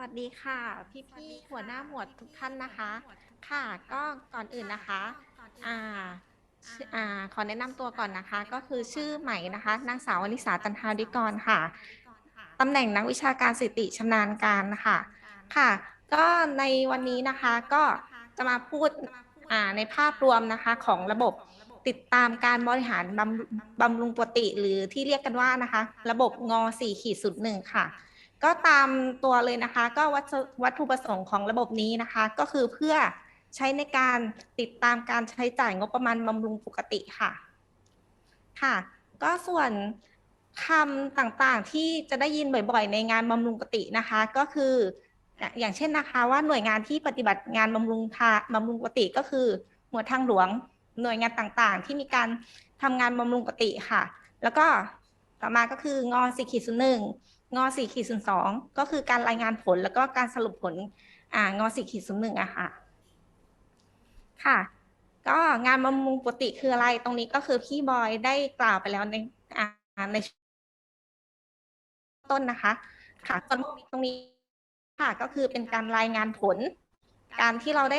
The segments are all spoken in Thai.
วัสดีค่ะ พี่พี่ๆหัวหน้าหมวดทุกท่านนะคะ ค่ะก็ก่อนอื่นนะคะอ่าอ่าขอแนะนำตัวก่อนนะคะ ก็คือชื่อใหม่นะคะนางสาววนิสาจันทาดิกรค่ะตำแหน่งนักวิชาการสิติชำนาญการนะคะค่ะ ก็ในวันนี้นะคะก็จะมาพูดอ่าในภาพรวมนะคะของระบบติดตามการบริหารบำบำรุงปกติ หรือที่เรียกกันว่านะคะ ระบบงอ4ขีดสุดหนึ่งค่ะ ก็ตามตัวเลยนะคะก็วัตถุประสงค์ของระบบนี้นะคะ ก็คือเพื่อใช้ในการติดตามการใช้จ่ายงบประมาณบำรุงปกติค่ะค่ะ ก็ส่วนคำต่างๆที่จะได้ยินบ่อยๆ ในงานบำรุงปกตินะคะ ก็คือ อย่างเช่นนะคะว่าหน่วยงานที่ปฏิบัติงานบำรุงทาบำรุงปกติก็คือหมวดทางหลวงหน่วยงานต่างๆ ที่มีการทำงานบำรุงปกติค่ะ แล้วก็ต่อมาก็คืองอสี่ขีดศูนย์หนึ่ง งอสี่ขีดศูนย์สองก็คือการรายงานผลแล้วก็การสรุปผลอ่างอสี่ขีดศูนย์หนึ่งอะค่ะ ค่ะ ก็งานบำรุงปกติคืออะไรตรงนี้ก็คือพี่บอยได้กล่าวไปแล้วในอ่าในต้นนะคะ ค่ะส่วนตรงนี้ค่ะก็คือเป็นการรายงานผล การที่เราได้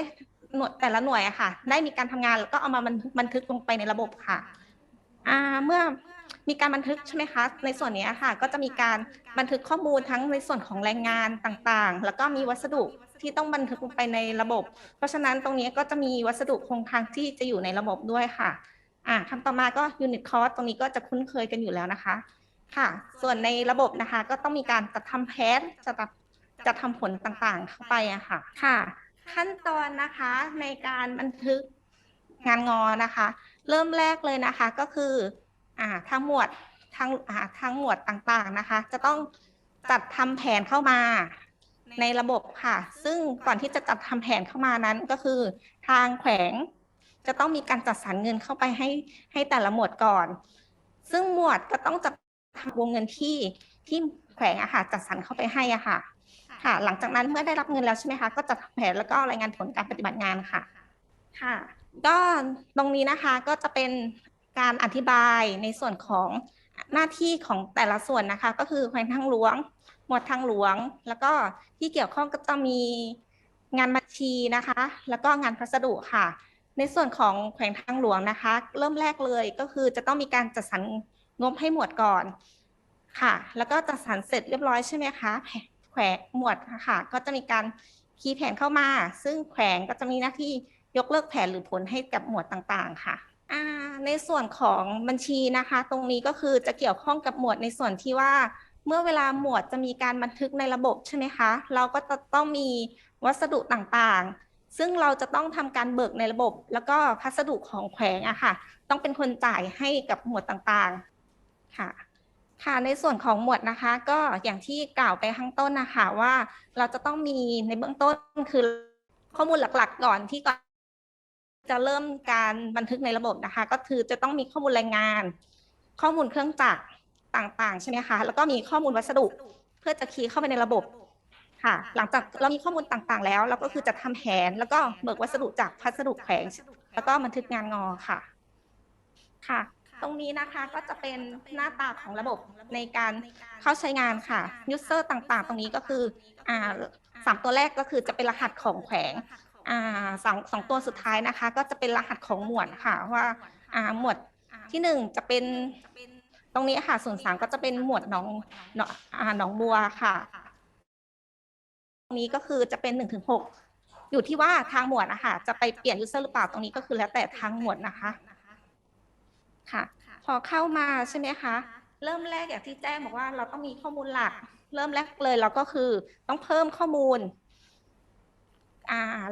หน่วยแต่ละหน่วยอะค่ะ ได้มีการทำงานแล้วก็เอามาบันทึกลงไปในระบบค่ะ อ่าเมื่อ มีการบันทึกใช่ไหมคะในส่วนนี้ค่ะ ก็จะมีการบันทึกข้อมูลทั้งในส่วนของแรงงานต่างๆ แล้วก็มีวัสดุที่ต้องบันทึกลงไปในระบบ เพราะฉะนั้นตรงนี้ก็จะมีวัสดุคงค้างที่จะอยู่ในระบบด้วยค่ะอ่าคำต่อมาก็ unit cost ตรงนี้ก็จะคุ้นเคยกันอยู่แล้วนะคะ ค่ะ ส่วนในระบบนะคะ ก็ต้องมีการจัดทำแผนจะจัดจัดทำผลต่างๆเข้าไปอะค่ะค่ะ ขั้นตอนนะคะในการบันทึกงานงอนะคะ เริ่มแรกเลยนะคะก็คือ ทางหมวดทางอ่าทางหมวดต่างๆนะคะ จะต้องจัดทำแผนเข้ามาในระบบค่ะ ซึ่งก่อนที่จะจัดทำแผนเข้ามานั้นก็คือ ทางแขวงจะต้องมีการจัดสรรเงินเข้าไปให้ให้แต่ละหมวดก่อน ซึ่งหมวดก็ต้องจัดทำวงเงินที่ที่แขวงอะค่ะจัดสรรเข้าไปให้อะค่ะ ค่ะ หลังจากนั้นเมื่อได้รับเงินแล้วใช่ไหมคะ ก็จะทำแผนแล้วก็รายงานผลการปฏิบัติงานค่ะ ค่ะ ก็ตรงนี้นะคะก็จะเป็น การอธิบายในส่วนของหน้าที่ของแต่ละส่วนนะคะ ก็คือแขวงทางหลวง หมวดทางหลวง แล้วก็ที่เกี่ยวข้องก็จะมีงานบัญชีนะคะ แล้วก็งานพัสดุค่ะ ในส่วนของแขวงทางหลวงนะคะ เริ่มแรกเลยก็คือจะต้องมีการจัดสรรงบให้หมวดก่อนค่ะ แล้วก็จัดสรรเสร็จเรียบร้อยใช่ไหมคะแขวงหมวดค่ะ ก็จะมีการคีย์แผนเข้ามา ซึ่งแขวงก็จะมีหน้าที่ยกเลิกแผนหรือผลให้กับหมวดต่างๆ ค่ะ ในส่วนของบัญชีนะคะ ตรงนี้ก็คือจะเกี่ยวข้องกับหมวดในส่วนที่ว่า เมื่อเวลาหมวดจะมีการบันทึกในระบบใช่ไหมคะ เราก็จะต้องมีวัสดุต่างๆ ซึ่งเราจะต้องทำการเบิกในระบบ แล้วก็พัสดุของแขวงอะค่ะ ต้องเป็นคนจ่ายให้กับหมวดต่างๆค่ะค่ะในส่วนของหมวดนะคะ ก็อย่างที่กล่าวไปข้างต้นนะคะว่า เราจะต้องมีในเบื้องต้นคือข้อมูลหลักๆ ก่อนที่ก่อน จะเริ่มการบันทึกในระบบนะคะ ก็คือจะต้องมีข้อมูลแรงงาน ข้อมูลเครื่องจักรต่างๆใช่ไหมคะแล้วก็มีข้อมูลวัสดุเพื่อจะคีย์เข้าไปในระบบค่ะ หลังจากเรามีข้อมูลต่างๆ แล้วเราก็คือจะทำแผนแล้วก็เบิกวัสดุจากพัสดุแขวงแล้วก็บันทึกงานงอค่ะค่ะ ตรงนี้นะคะก็จะเป็นหน้าตาของระบบในการเข้าใช้งานค่ะ user ต่างๆ ตรงนี้ก็คืออ่าสามตัวแรกก็คือจะเป็นรหัสของแขวง สองสองตัวสุดท้ายนะคะ ก็จะเป็นรหัสของหมวดค่ะว่าหมวดที่หนึ่งจะเป็นตรงนี้ค่ะส่วนสามก็จะเป็นหมวดหนองหนองอ่าหนองบัวค่ะ ตรงนี้ก็คือจะเป็นหนึ่งถึงหกอยู่ที่ว่าทางหมวดนะคะจะไปเปลี่ยน user หรือเปล่าตรงนี้ก็คือแล้วแต่ทางหมวดนะคะค่ะ พอเข้ามาใช่ไหมคะเริ่มแรกอย่างที่แจ้งบอกว่าเราต้องมีข้อมูลหลัก เริ่มแรกเลยเราก็คือต้องเพิ่มข้อมูล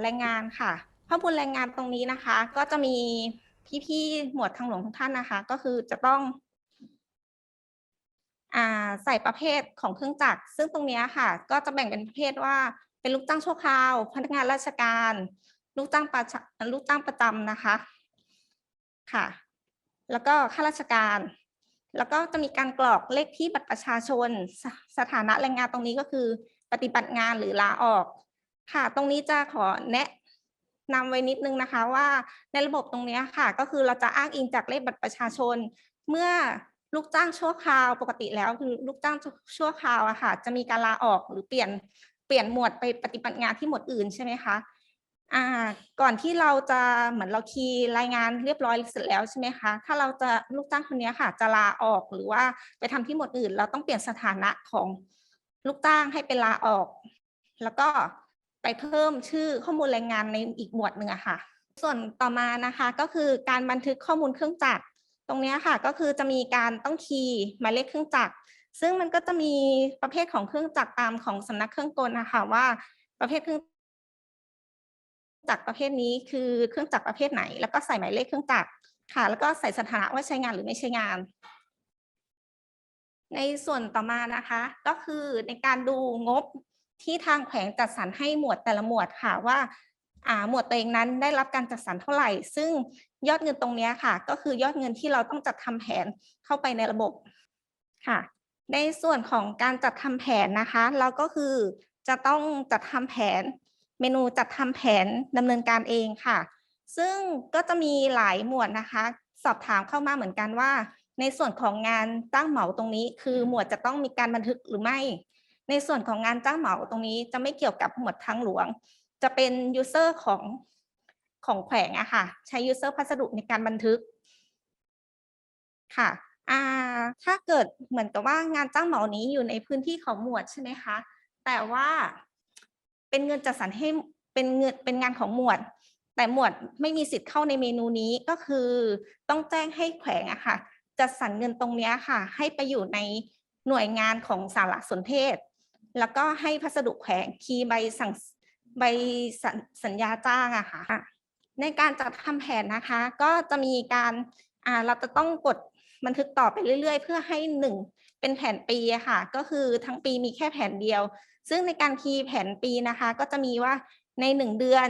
แรงงานค่ะ ข้อมูลแรงงานตรงนี้นะคะ ก็จะมีพี่ๆหมวดทางหลวงทุกท่านนะคะ ก็คือจะต้องอใส่ประเภทของเครื่องจักร ซึ่งตรงนี้ค่ะ ก็จะแบ่งเป็นประเภทว่า เป็นลูกจ้างชั่วคราว พนักงานราชการ ลูกจ้างประลูกจ้างประจำนะคะ ค่ะ แล้วก็ข้าราชการ แล้วก็จะมีการกรอกเลขที่บัตรประชาชนสสถานะแรงงานตรงนี้ก็คือ ปฏิบัติงานหรือลาออก ค่ะ ตรงนี้จะขอแนะนำไว้นิดนึงนะคะว่าในระบบตรงนี้ค่ะ ก็คือเราจะอ้างอิงจากเลขบัตรประชาชน เมื่อลูกจ้างชั่วคราวปกติแล้วคือลูกจ้างชั่วคราวอะค่ะ จะมีการลาออกหรือเปลี่ยนเปลี่ยนหมวดไปปฏิบัติงานที่หมวดอื่นใช่ไหมคะอ่าก่อนที่เราจะเหมือนเราคีย์รายงานเรียบร้อยเสร็จแล้วใช่ไหมคะถ้าเราจะลูกจ้างคนนี้ค่ะ จะลาออกหรือว่าไปทำที่หมวดอื่น เราต้องเปลี่ยนสถานะของลูกจ้างให้เป็นลาออก แล้วก็ ไปเพิ่มชื่อข้อมูลแรงงานในอีกหมวดหนึ่งอะค่ะ ส่วนต่อมานะคะก็คือการบันทึกข้อมูลเครื่องจักรตรงนี้ค่ะก็คือจะมีการต้องคีย์หมายเลขเครื่องจักรซึ่งมันก็จะมีประเภทของเครื่องจักรตามของสำนักเครื่องกลนะคะว่าประเภทเครื่องจักรประเภทนี้คือเครื่องจักรประเภทไหน แล้วก็ใส่หมายเลขเครื่องจักรค่ะ แล้วก็ใส่สถานะว่าใช้งานหรือไม่ใช้งาน ในส่วนต่อมานะคะ ก็คือในการดูงบ ที่ทางแขวงจัดสรรให้หมวดแต่ละหมวดค่ะว่าหมวดตัวเองนั้นได้รับการจัดสรรเท่าไหร่ ซึ่งยอดเงินตรงนี้ค่ะ ก็คือยอดเงินที่เราต้องจัดทำแผนเข้าไปในระบบค่ะ ในส่วนของการจัดทำแผนนะคะ เราก็คือจะต้องจัดทำแผนเมนูจัดทำแผนดำเนินการเองค่ะ ซึ่งก็จะมีหลายหมวดนะคะ สอบถามเข้ามาเหมือนกันว่า ในส่วนของงานจ้งเหมาตรงนี้ คือหมวดจะต้องมีการบันทึกหรือไม่ ในส่วนของงานจ้างเหมาตรงนี้จะไม่เกี่ยวกับหมวดทางหลวง จะเป็นยูเซอร์ของของแขวงอะค่ะ ใช้ยูเซอร์พัสดุในการบันทึกค่ะอ่าถ้าเกิดเหมือนกับว่างานจ้างเหมานี้อยู่ในพื้นที่ของหมวดใช่ไหมคะ แต่ว่าเป็นเงินจัดสรรให้เป็นเงินเป็นงานของหมวด แต่หมวดไม่มีสิทธิ์เข้าในเมนูนี้ก็คือ ต้องแจ้งให้แขวงอะค่ะ จัดสรรเงินตรงนี้ค่ะ ให้ไปอยู่ในหน่วยงานของสารสนเทศ แล้วก็ให้พัสดุแขวงคีย์ใบสั่งใบสัญสัญญาจ้างอะค่ะ ในการจัดทำแผนนะคะ ก็จะมีการอ่าเราจะต้องกดบันทึกต่อไปเรื่อย ๆ เพื่อให้หนึ่งเป็นแผนปีค่ะ ก็คือทั้งปีมีแค่แผนเดียว ซึ่งในการคีย์แผนปีนะคะ ก็จะมีว่าในหนึ่งเดือน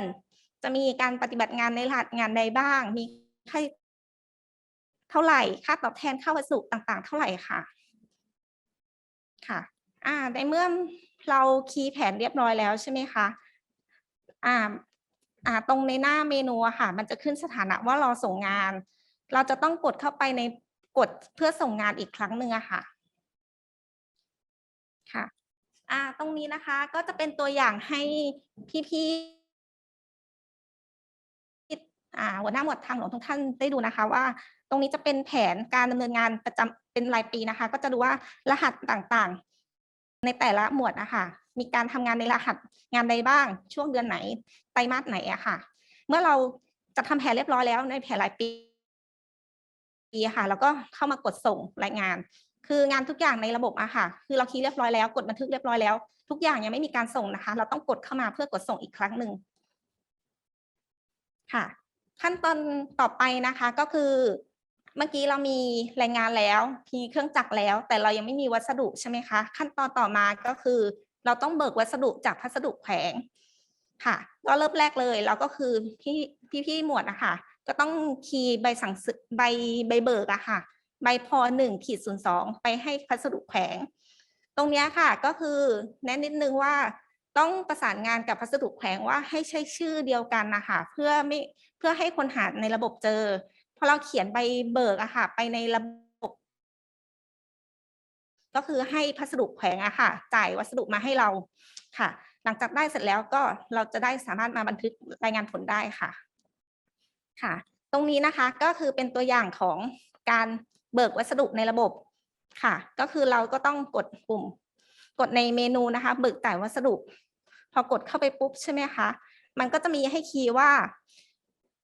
จะมีการปฏิบัติงานในรหัสงานใดบ้าง มีค่าเท่าไหร่ ค่าตอบแทนค่าวัสดุต่างๆ เท่าไหร่ค่ะ ค่ะ อ่าในเมื่อเราคีย์แผนเรียบร้อยแล้วใช่ไหมคะอ่าอ่าตรงในหน้าเมนูอะค่ะ มันจะขึ้นสถานะว่า รอส่งงาน เราจะต้องกดเข้าไปในกดเพื่อส่งงานอีกครั้งหนึ่งอะค่ะค่ะอ่าตรงนี้นะคะก็จะเป็นตัวอย่างให้พี่ๆอ่าหัวหน้าหมวดทางหลวงทุกท่านได้ดูนะคะว่า ตรงนี้จะเป็นแผนการดำเนินงานประจำเป็นรายปีนะคะ ก็จะดูว่ารหัสต่างๆ ในแต่ละหมวดนะคะมีการทำงานในรหัสงานใดบ้าง ช่วงเดือนไหนไตรมาสไหนอะค่ะ เมื่อเราจะทำแผนเรียบร้อยแล้วในแผนรายปีปีค่ะแล้วก็เข้ามากดส่งรายงาน คืองานทุกอย่างในระบบอะค่ะ คือเราคีย์เรียบร้อยแล้ว กดบันทึกเรียบร้อยแล้ว ทุกอย่างยังไม่มีการส่งนะคะ เราต้องกดเข้ามาเพื่อกดส่งอีกครั้งหนึ่งค่ะ ขั้นตอนต่อไปนะคะก็คือ เมื่อกี้เรามีแรงงานแล้วมีเครื่องจักรแล้ว แต่เรายังไม่มีวัสดุใช่ไหมคะ ขั้นตอนต่อมาก็คือ เราต้องเบิกวัสดุจากพัสดุแขวงค่ะ ก็เริ่มแรกเลยเราก็คือพี่พี่พี่หมวดนะคะก็ต้องคีย์ใบสั่งใบใบเบิกอะค่ะ ใบพอหนึ่งขีดศูนย์สองไปให้พัสดุแขวง ตรงนี้ค่ะก็คือแนะนิดนึงว่าต้องประสานงานกับพัสดุแขวงว่าให้ใช้ชื่อเดียวกันนะคะเพื่อไม่เพื่อให้คนหาในระบบเจอ พอเราเขียนใบเบิกอะค่ะ ไปในระบบ ก็คือให้พัสดุแขวงอะค่ะ จ่ายวัสดุมาให้เราค่ะ หลังจากได้เสร็จแล้วก็เราจะได้สามารถมาบันทึกรายงานผลได้ค่ะค่ะ ตรงนี้นะคะก็คือเป็นตัวอย่างของการเบิกวัสดุในระบบค่ะ ก็คือเราก็ต้องกดปุ่ม กดในเมนูนะคะ เบิกจ่ายวัสดุ พอกดเข้าไปปุ๊บใช่ไหมคะมันก็จะมีให้คีย์ว่า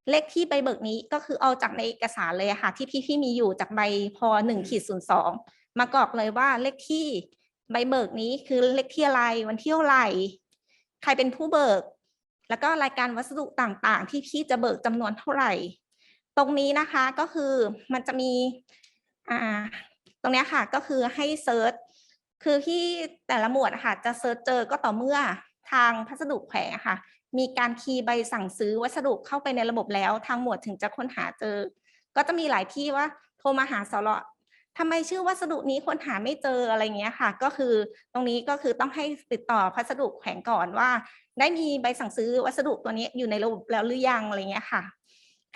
เลขที่ใบเบิกนี้ก็คือเอาจากในเอกสารเลยค่ะ ที่พี่พี่มีอยู่จากใบพอหนึ่งขีดศูนย์สองมากรอกเลยว่าเลขที่ใบเบิกนี้คือเลขที่อะไรวันที่เท่าไหร่ใครเป็นผู้เบิก แล้วก็รายการวัสดุต่างๆ ที่พี่จะเบิกจำนวนเท่าไหร่ ตรงนี้นะคะก็คือมันจะมีอ่าตรงนี้ค่ะก็คือให้เซิร์ชคือที่แต่ละหมวดค่ะจะเซิร์ชเจอก็ต่อเมื่อทางพัสดุแขวงค่ะ มีการคีย์ใบสั่งซื้อวัสดุเข้าไปในระบบแล้ว ทางหมวดถึงจะค้นหาเจอ ก็จะมีหลายที่ว่าโทรมาหาสรทำไมชื่อวัสดุนี้ค้นหาไม่เจออะไรเงี้ยค่ะ ก็คือตรงนี้ก็คือต้องให้ติดต่อพัสดุแขวงก่อนว่า ได้มีใบสั่งซื้อวัสดุตัวนี้อยู่ในระบบแล้วหรือยังอะไรเงี้ยค่ะ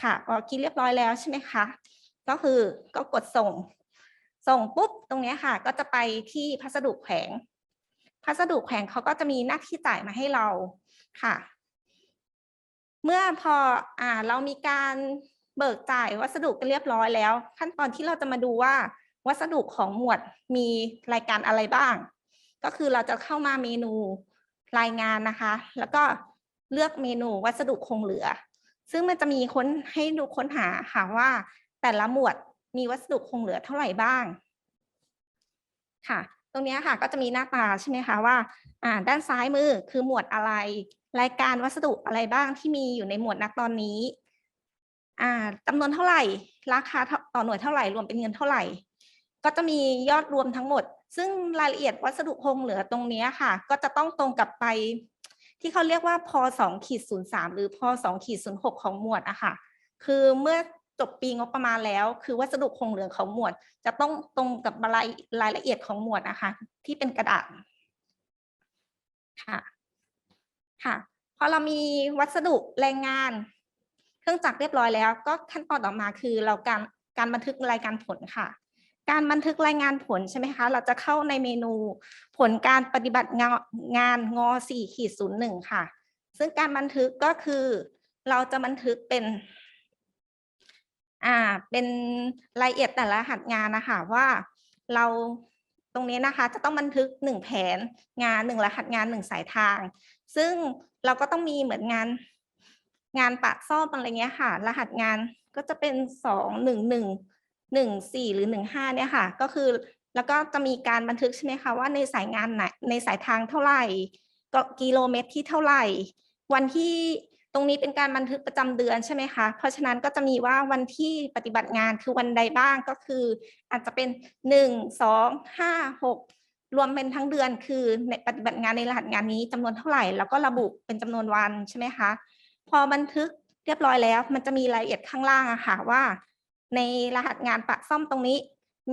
ค่ะพอคิดเรียบร้อยแล้วใช่ไหมคะก็คือก็กดส่ง ส่งปุ๊บตรงนี้ค่ะ ก็จะไปที่พัสดุแขวง พัสดุแขวงเขาก็จะมีหน้าที่จ่ายมาให้เราค่ะ เมื่อพออเรามีการเบิกจ่ายวัสดุกันเรียบร้อยแล้ว ขั้นตอนที่เราจะมาดูว่า วัสดุของหมวดมีรายการอะไรบ้าง ก็คือเราจะเข้ามาเมนูรายงานนะคะ แล้วก็เลือกเมนูวัสดุคงเหลือ ซึ่งมันจะมีค้นให้ดูค้นหาค่ะว่า แต่ละหมวดมีวัสดุคงเหลือเท่าไหร่บ้างค่ะ ตรงนี้ค่ะก็จะมีหน้าตาใช่ไหมคะว่าอ่าด้านซ้ายมือคือหมวดอะไร รายการวัสดุอะไรบ้างที่มีอยู่ในหมวดนักตอนนี้อ่าจำนวนเท่าไหร่ ราคาต่อหน่วยเท่าไหร่รวมเป็นเงินเท่าไหร่ ก็จะมียอดรวมทั้งหมด ซึ่งรายละเอียดวัสดุคงเหลือตรงนี้ค่ะ ก็จะต้องตรงกับไป ที่เขาเรียกว่าพสองขีดศูนย์สามหรือพสองขีดศูนย์หกของหมวดอะค่ะคือเมื่อ จบปีงบประมาณแล้ว คือวัสดุคงเหลือของหมวด จะต้องตรงกับรายรายละเอียดของหมวดนะคะที่เป็นกระดาษค่ะค่ะพอเรามีวัสดุแรงงาน เครื่องจักรเรียบร้อยแล้ว ก็ขั้นตอนต่อมาคือเราการการบันทึกรายการผลค่ะ การบันทึกรายงานผลใช่ไหมคะ เราจะเข้าในเมนูผลการปฏิบัติงานงานง4ขีด0 1 ค่ะ ซึ่งการบันทึกก็คือเราจะบันทึกเป็น อ่าเป็นรายละเอียดแต่ละรหัสงานนะคะว่าเราตรงนี้นะคะจะต้องบันทึกหนึ่งแผนงานหนึ่งรหัสงานหนึ่งสายทาง ซึ่งเราก็ต้องมีเหมือนงานงานปะซ่อมอะไรเงี้ยค่ะ รหัสงานก็จะเป็นสองหนึ่งหนึ่งหนึ่งสี่หรือหนึ่งห้าเนี่ยค่ะ ก็คือแล้วก็จะมีการบันทึกใช่ไหมคะว่าในสายงานไหนในสายทางเท่าไหร่ก็กิโลเมตรที่เท่าไหร่ วันที่ ตรงนี้เป็นการบันทึกประจำเดือนใช่ไหมคะ เพราะฉะนั้นก็จะมีว่าวันที่ปฏิบัติงานคือวันใดบ้างก็คือ อาจจะเป็นหนึ่งสองห้าหกรวมเป็นทั้งเดือนคือในปฏิบัติงานในรหัสงานนี้จำนวนเท่าไหร่ แล้วก็ระบุเป็นจำนวนวันใช่ไหมคะ พอบันทึกเรียบร้อยแล้ว มันจะมีรายละเอียดข้างล่างอะค่ะว่า ในรหัสงานปะซ่อมตรงนี้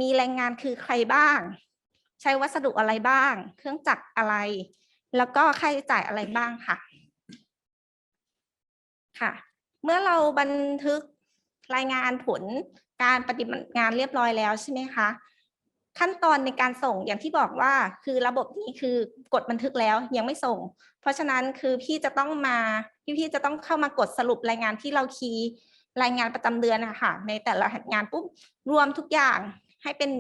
มีแรงงานคือใครบ้าง ใช้วัสดุอะไรบ้าง เครื่องจักรอะไร แล้วก็ค่าใช้จ่ายอะไรบ้างค่ะ ค่ะ เมื่อเราบันทึกรายงานผลการปฏิบัติงานเรียบร้อยแล้วใช่ไหมคะ ขั้นตอนในการส่งอย่างที่บอกว่าคือระบบนี้คือกดบันทึกแล้วยังไม่ส่ง เพราะฉะนั้นคือพี่จะต้องมาพี่พี่จะต้องเข้ามากดสรุปรายงานที่เราคีย์รายงานประจำเดือนนะคะในแต่ละงานปุ๊บรวมทุกอย่างให้เป็น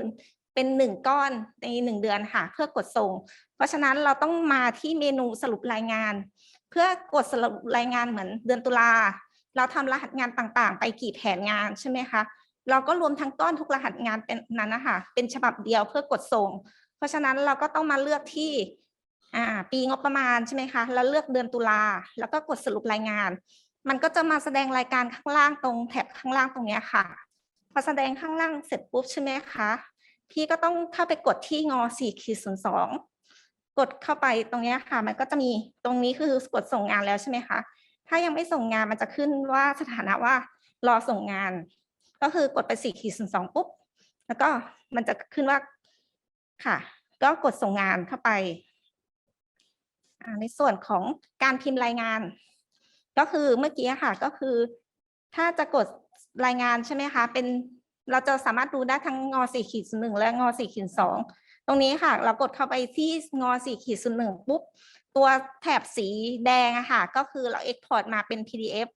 เป็นหนึ่งก้อนในหนึ่งเดือนค่ะ เพื่อกดส่ง เพราะฉะนั้นเราต้องมาที่เมนูสรุปรายงาน เพื่อกดสรุปรายงานเหมือนเดือนตุลาเราทำรหัสงานต่างๆ ไปกี่แผนงานใช่ไหมคะเราก็รวมทั้งก้นทุกรหัสงานเป็นนั้นนะคะเป็นฉบับเดียวเพื่อกดส่ง เพราะฉะนั้นเราก็ต้องมาเลือกที่ปีงบประมาณใช่ไหมคะแล้วเลือกเดือนตุลาแล้วก็กดสรุปรายงาน มันก็จะมาแสดงรายการข้างล่างตรงแถบข้างล่างตรงนี้ค่ะ พอแสดงข้างล่างเสร็จปุ๊บใช่ไหมคะพี่ก็ต้องเข้าไปกดที่งอสี่ขีดศูนย์สอง กดเข้าไปตรงนี้ค่ะ มันก็จะมีตรงนี้คือกดส่งงานแล้วใช่ไหมคะ ถ้ายังไม่ส่งงานมันจะขึ้นว่าสถานะว่ารอส่งงาน ก็คือกดไปสี่ขีดศูนย์สองปุ๊บ แล้วก็มันจะขึ้นว่าค่ะ ก็กดส่งงานเข้าไป ในส่วนของการพิมพ์รายงาน ก็คือเมื่อกี้ค่ะ ก็คือ ถ้าจะกดรายงานใช่ไหมคะ เป็นเราจะสามารถดูได้ทั้งงอสี่ขีดหนึ่งและงอสี่ขีดสอง ตรงนี้ค่ะ เรากดเข้าไปที่งอสี่ขีดศูนย์หนึ่งปุ๊บ ตัวแถบสีแดงอะค่ะ ก็คือเรา Export มาเป็น PDF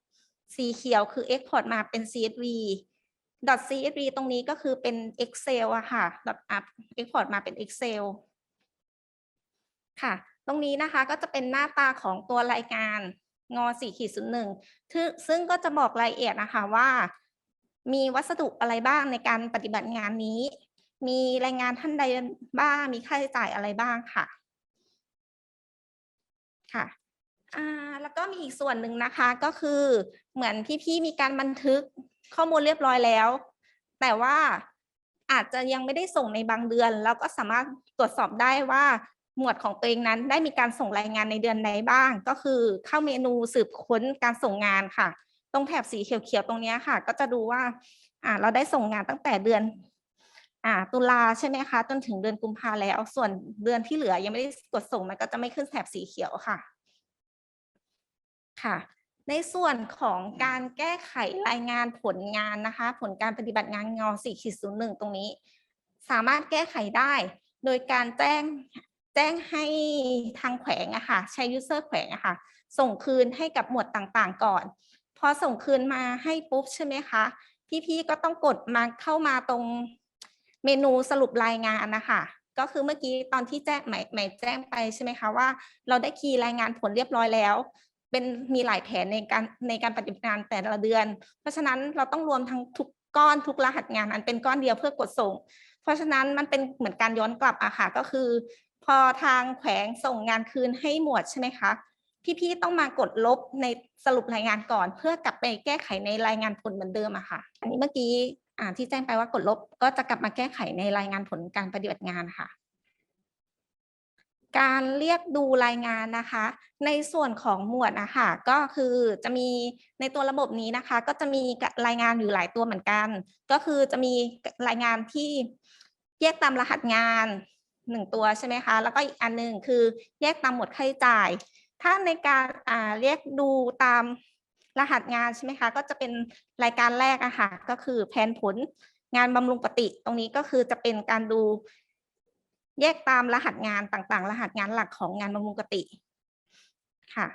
สีเขียวคือ Export มาเป็น CSV .csv ตรงนี้ก็คือเป็น Excel อะค่ะแบบอัพ Export มาเป็น Excel ค่ะ ตรงนี้นะคะก็จะเป็นหน้าตาของตัวรายการงอ4ขีดศูนย์หนึ่งซึ่งก็จะบอกรายละเอียดนะคะว่า มีวัสดุอะไรบ้างในการปฏิบัติงานนี้ มีรายงานท่านใดบ้าง มีค่าใช้จ่ายอะไรบ้างค่ะ ค่ะอ่าแล้วก็มีอีกส่วนหนึ่งนะคะก็คือเหมือนพี่ๆมีการบันทึกข้อมูลเรียบร้อยแล้ว แต่ว่าอาจจะยังไม่ได้ส่งในบางเดือนเราก็สามารถตรวจสอบได้ว่าหมวดของตัวเองนั้น ได้มีการส่งรายงานในเดือนใดบ้าง ก็คือเข้าเมนูสืบค้นการส่งงานค่ะ ตรงแถบสีเขียวๆตรงนี้ค่ะ ก็จะดูว่าเราได้ส่งงานตั้งแต่เดือน อ่าตุลาใช่ไหมคะ จนถึงเดือนกุมภาแล้ว ส่วนเดือนที่เหลือยังไม่ได้กดส่งมันก็จะไม่ขึ้นแถบสีเขียวค่ะ ค่ะ ในส่วนของการแก้ไขรายงานผลงานนะคะ ผลการปฏิบัติงานง4ขีดศูนย์หนึ่งตรงนี้ สามารถแก้ไขได้ โดยการแจ้งแจ้งให้ทางแขวงอะค่ะ ใช้ยูเซอร์แขวงอะค่ะ ส่งคืนให้กับหมวดต่างๆ ก่อน พอส่งคืนมาให้ปุ๊บใช่ไหมคะ พี่ๆก็ต้องกดมาเข้ามาตรง เมนูสรุปรายงานนะคะก็คือเมื่อกี้ตอนที่แจ้งหมายหมายแจ้งไปใช่ไหมคะว่า เราได้คีย์รายงานผลเรียบร้อยแล้ว เป็นมีหลายแผนในการในการปฏิบัติงานแต่ละเดือน เพราะฉะนั้นเราต้องรวมทั้งทุกก้อนทุกรหัสงานอันเป็นก้อนเดียวเพื่อกดส่ง เพราะฉะนั้นมันเป็นเหมือนการย้อนกลับอะค่ะก็คือ พอทางแขวงส่งงานคืนให้หมวดใช่ไหมคะพี่ๆต้องมากดลบในสรุปรายงานก่อน เพื่อกลับไปแก้ไขในรายงานผลเหมือนเดิมอะค่ะ อันนี้เมื่อกี้ ที่แจ้งไปว่ากดลบก็จะกลับมาแก้ไขในรายงานผลการปฏิบัติงานค่ะ การเรียกดูรายงานนะคะ ในส่วนของหมวดนะคะก็คือจะมีในตัวระบบนี้นะคะ ก็จะมีรายงานอยู่หลายตัวเหมือนกัน ก็คือจะมีรายงานที่แยกตามรหัสงานหนึ่งตัวใช่ไหมคะ แล้วก็อีกอันหนึ่งคือแยกตามหมวดค่าใช้จ่าย ถ้าในการเรียกดูตาม รหัสงานใช่ไหมคะ ก็จะเป็นรายการแรกอะค่ะ ก็คือแผนผลงานบำรุงปฏิ ตรงนี้ก็คือจะเป็นการดูแยกตามรหัสงานต่างๆ รหัสงานหลักของงานบำรุงกติค่ะ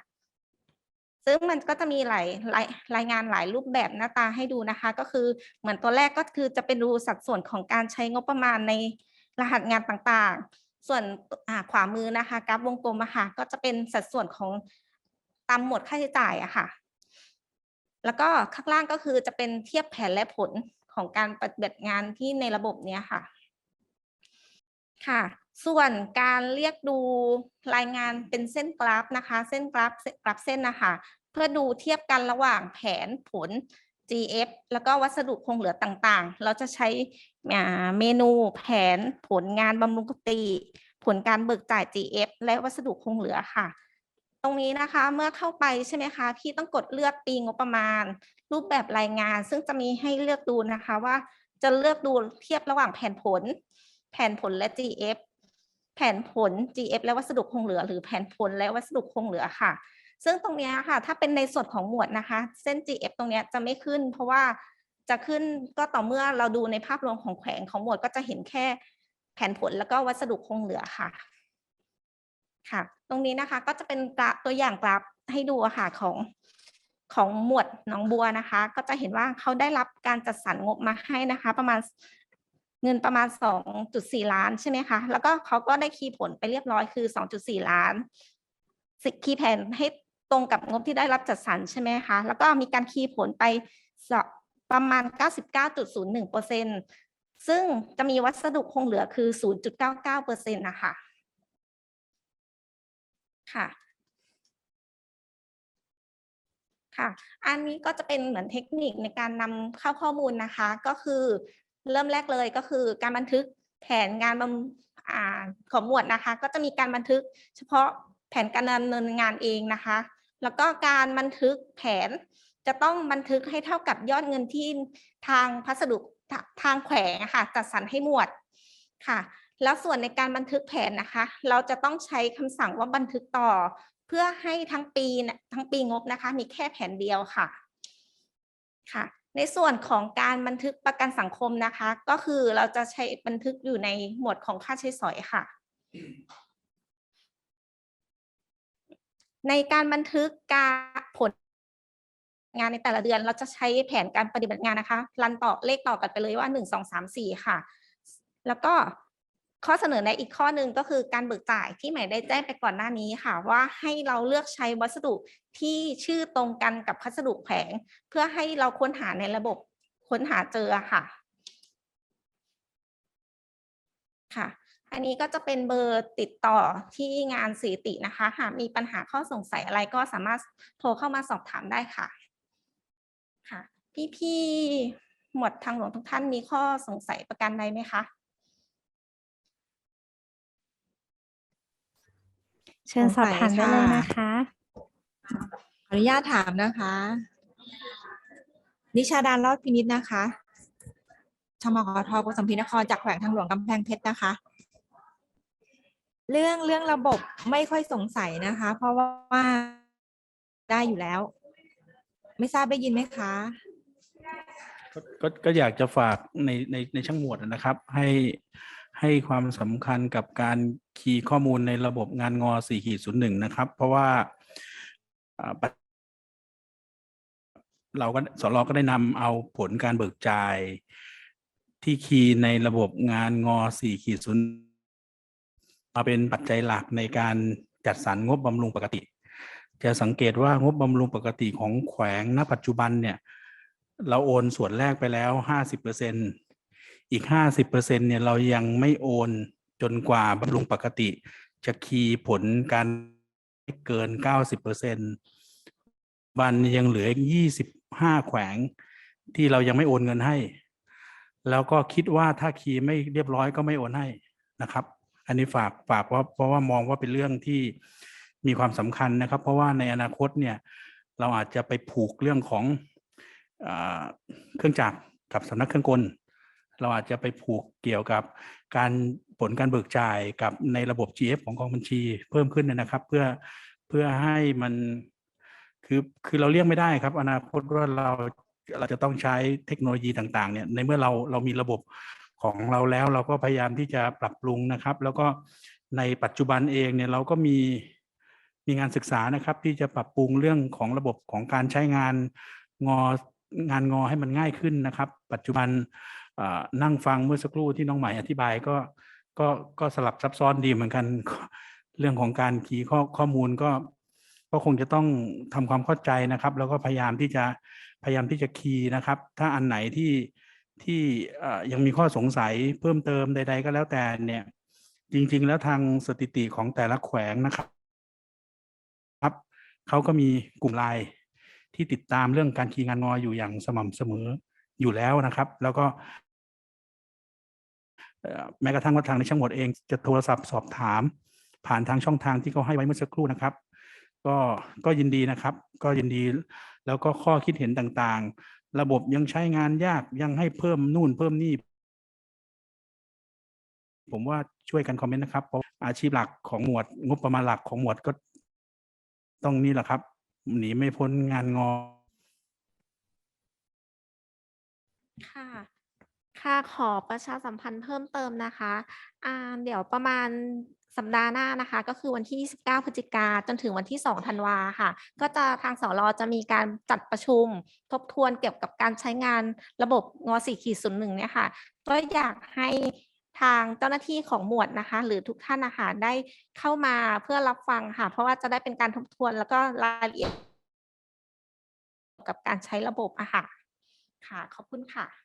ซึ่งมันก็จะมีหลายรายรายงานหลายรูปแบบหน้าตาให้ดูนะคะ ก็คือเหมือนตัวแรกก็คือจะเป็นดูสัดส่วนของการใช้งบประมาณในรหัสงานต่างๆ ส่วนขวามือนะคะกราฟวงกลมอะค่ะก็จะเป็นสัดส่วนของตามหมวดค่าใช้จ่ายอะค่ะ แล้วก็ข้างล่างก็คือจะเป็นเทียบแผนและผลของการปฏิบัติงานที่ในระบบเนี้ยค่ะ ค่ะ ส่วนการเรียกดูรายงานเป็นเส้นกราฟนะคะ เส้นกราฟกราฟเส้นนะคะ เพื่อดูเทียบกันระหว่างแผนผล GF แล้วก็วัสดุคงเหลือต่างๆ เราจะใช้เมนูแผนผลงานบำรุงกติ ผลการเบิกจ่าย GF และวัสดุคงเหลือค่ะ รงนี้นะคะเมื่อเข้าไปใช่ไหมคะพี่ต้องกดเลือกปีงบประมาณ รูปแบบรายงาน ซึ่งจะมีให้เลือกดูนะคะว่าจะเลือกดูเทียบระหว่างแผนผล แผนผลและ GF แผนผล GF และวัสดุคงเหลือ หรือแผนผลและวัสดุคงเหลือค่ะ ซึ่งตรงนี้ค่ะ ถ้าเป็นในส่วนของหมวดนะคะ เส้น GF ตรงนี้จะไม่ขึ้น เพราะว่าจะขึ้นก็ต่อเมื่อเราดูในภาพรวมของแขวงของหมวดก็จะเห็นแค่แผนผลแล้วก็วัสดุคงเหลือค่ะ ค่ะ ตรงนี้นะคะก็จะเป็นกราฟตัวอย่างกราฟให้ดูค่ะของของหมวดหนองบัวนะคะ ก็จะเห็นว่าเขาได้รับการจัดสรรงบมาให้นะคะ ประมาณเงินประมาณ 2.4 ล้านใช่ไหมคะแล้วก็เขาก็ได้คีย์ผลไปเรียบร้อยคือ 2.4 ล้านสิคีย์แผนให้ตรงกับงบที่ได้รับจัดสรรใช่ไหมคะแล้วก็มีการคีย์ผลไปประมาณ 99.01เปอร์เซ็นซึ่งจะมีวัสดุคงเหลือคือ 0.99เปอร์เซ็นต์นะคะ ค่ะค่ะ อันนี้ก็จะเป็นเหมือนเทคนิคในการนำเข้าข้อมูลนะคะ ก็คือเริ่มแรกเลยก็คือการบันทึกแผนงานบำอ่าของหมวดนะคะ ก็จะมีการบันทึกเฉพาะแผนการดำเนินงานเองนะคะ แล้วก็การบันทึกแผนจะต้องบันทึกให้เท่ากับยอดเงินที่ทางพัสดุทางแขวงะค่ะจัดสรรให้หมวดค่ะ แล้วส่วนในการบันทึกแผนนะคะ เราจะต้องใช้คำสั่งว่าบันทึกต่อ เพื่อให้ทั้งปีนะทั้งปีงบนะคะ มีแค่แผนเดียวค่ะค่ะ ในส่วนของการบันทึกประกันสังคมนะคะ ก็คือเราจะใช้บันทึกอยู่ในหมวดของค่าใช้สอยค่ะ ในการบันทึกการผลงานในแต่ละเดือน เราจะใช้แผนการปฏิบัติงานนะคะ รันต่อเลขต่อกันไปเลยว่าหนึ่งสองสามสี่ค่ะ แล้วก็ ข้อเสนอในอีกข้อหนึ่งก็คือการเบิกจ่ายที่หม่ได้แจ้งไปก่อนหน้านี้ค่ะ ว่าให้เราเลือกใช้วัสดุที่ชื่อตรงกันกับพัสดุแผง เพื่อให้เราค้นหาในระบบค้นหาเจอค่ะ ค่ะ อันนี้ก็จะเป็นเบอร์ติดต่อที่งานสีตินะคะ หากมีปัญหาข้อสงสัยอะไรก็สามารถโทรเข้ามาสอบถามได้ค่ะ ค่ะ พี่ๆหมวดทางหลวงทุกท่านมีข้อสงสัยประการใดไหมคะ เชิญสอบถามได้เลยนะคะ ขออนุญาตถามนะคะ นิชาดานรอดพินิษนะคะชมกทกรมสัมพีนครจากแขวงทางหลวงกำแพงเพชรนะคะ เรื่องเรื่องระบบไม่ค่อยสงสัยนะคะ เพราะว่าได้อยู่แล้ว ไม่ทราบได้ยินไหมคะก็ก็ก็อยากจะฝากในในในช่างหมวดนะครับ ให้ ให้ความสำคัญกับการคีย์ข้อมูลในระบบงานงอ4ขีด01นะครับ เพราะว่าเราก็สรก็ได้นำเอาผลการเบิกจ่าย ที่คีย์ในระบบงานงอ4ขีด0มาเป็นปัจจัยหลักในการจัดสรรงบบำรุงปกติ จะสังเกตว่างบบำรุงปกติของแขวงณปัจจุบันเนี่ย เราโอนส่วนแรกไปแล้วห้าสิบเป อีกห้าสิบเปอร์เซ็นเนี่ยเรายังไม่โอนจนกว่าบำรุงปกติ จะคีย์ผลการเกินเก้าสิบเปอร์เซ็นวันยังเหลือยี่สิบห้าแขวง ที่เรายังไม่โอนเงินให้ แล้วก็คิดว่าถ้าคีย์ไม่เรียบร้อยก็ไม่โอนให้นะครับ อันนี้ฝากฝากว่าเพราะว่ามองว่าเป็นเรื่องที่มีความสำคัญนะครับ เพราะว่าในอนาคตเนี่ยเราอาจจะไปผูกเรื่องของอเครื่องจักรกับสำนักเครื่องกล เราอาจจะไปผูกเกี่ยวกับการผลการเบิกจ่ายกับในระบบ GF ของกองบัญชีเพิ่มขึ้นนะครับ เพื่อเพื่อให้มันคือคือเราเลี่ยงไม่ได้ครับ อนาคตว่าเราเราจะต้องใช้เทคโนโลยีต่างๆเนี่ยในเมื่อเราเรามีระบบของเราแล้วเราก็พยายามที่จะปรับปรุงนะครับ แล้วก็ในปัจจุบันเองเนี่ยเราก็มีมีงานศึกษานะครับที่จะปรับปรุงเรื่องของระบบของการใช้งานงองานงอให้มันง่ายขึ้นนะครับ ปัจจุบัน นั่งฟังเมื่อสักครู่ที่น้องใหม่อธิบายก็ก็ก็สลับซับซ้อนดีเหมือนกัน เรื่องของการคีย์ข้อข้อมูลก็ก็คงจะต้องทำความเข้าใจนะครับ แล้วก็พยายามที่จะพยายามที่จะคีย์นะครับ ถ้าอันไหนที่ที่ยังมีข้อสงสัยเพิ่มเติมใด ๆ ก็แล้วแต่เนี่ย จริง ๆ แล้วทางสถิติของแต่ละแขวงนะครับครับเขาก็มีกลุ่มไลน์ที่ติดตามเรื่องการคีย์งานงออยู่อย่างสม่ำเสมออยู่แล้วนะครับ แล้วก็ แม้กระทั่งว่าทางในช่างหมดเองจะโทรศัพท์สอบถาม ผ่านทางช่องทางที่เขาให้ไว้เมื่อสักครู่นะครับ ก็ก็ยินดีนะครับ ก็ยินดีแล้วก็ข้อคิดเห็นต่างๆ ระบบยังใช้งานยากยังให้เพิ่มนู่นเพิ่มนี่ผมว่าช่วยกันคอมเมนต์นะครับเพราะอาชีพหลักของหมวด งบประมาณหลักของหมวดก็ ต้องนี่แหละครับ หนีไม่พ้นงานงอค่ะ ค่ะขอประชาสัมพันธ์เพิ่มเติมนะคะอ่าเดี๋ยวประมาณสัปดาห์หน้านะคะ ก็คือวันที่ 29 พฤศจิกาจนถึงวันที่ 2 ธันวาค่ะ ก็จะทางสรจะมีการจัดประชุม ทบทวนเกี่ยวกับการใช้งานระบบง4ขีด01เนี่ยค่ะ ก็อยากให้ทางเจ้าหน้าที่ของหมวดนะคะ หรือทุกท่านนะคะได้เข้ามาเพื่อรับฟังค่ะ เพราะว่าจะได้เป็นการทบทวนแล้วก็รายละเอียดเกี่ยวกับการใช้ระบบอะค่ะ ค่ะ ขอบคุณค่ะ